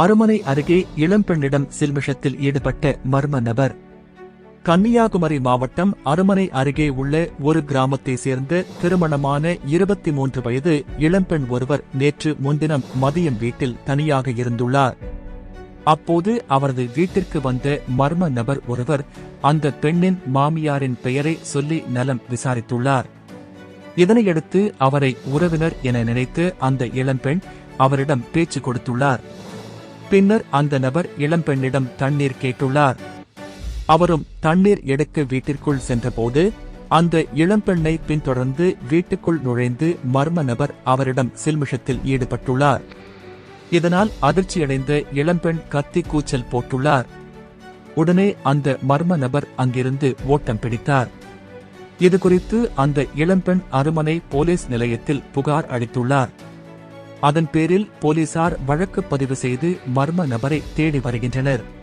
அருமனை அருகே இளம்பெண்ணிடம் சில்மிஷத்தில் ஈடுபட்ட மர்ம நபர். கன்னியாகுமரி மாவட்டம் அருமனை அருகே உள்ள ஒரு கிராமத்தை சேர்ந்த திருமணமான இருபத்தி மூன்று வயது இளம்பெண் ஒருவர் நேற்று முன்தினம் மதியம் வீட்டில் தனியாக இருந்துள்ளார். அப்போது அவரது வீட்டிற்கு வந்த மர்ம நபர் ஒருவர் அந்த பெண்ணின் மாமியாரின் பெயரை சொல்லி நலம் விசாரித்துள்ளார். இதனையடுத்து அவரை உறவினர் என நினைத்து அந்த இளம்பெண் அவரிடம் பேச்சு கொடுத்துள்ளார். பின்னர் அந்த நபர் இளம்பெண்ணிடம் தண்ணீர் கேட்டுள்ளார். அவரும் தண்ணீர் எடுக்க வீட்டிற்குள் சென்றபோது அந்த இளம்பெண்ணை பின்தொடர்ந்து வீட்டுக்குள் நுழைந்து மர்ம நபர் அவரிடம் சில்மிஷத்தில் ஈடுபட்டுள்ளார். இதனால் அதிர்ச்சியடைந்த இளம்பெண் கத்தி கூச்சல் போட்டுள்ளார். உடனே அந்த மர்ம நபர் அங்கிருந்து ஓட்டம் பிடித்தார். இதுகுறித்து அந்த இளம்பெண் அருமனை போலீஸ் நிலையத்தில் புகார் அளித்துள்ளார். அதன் பேரில் போலீசார் வழக்கு பதிவு செய்து மர்ம நபரை தேடி வருகின்றனர்.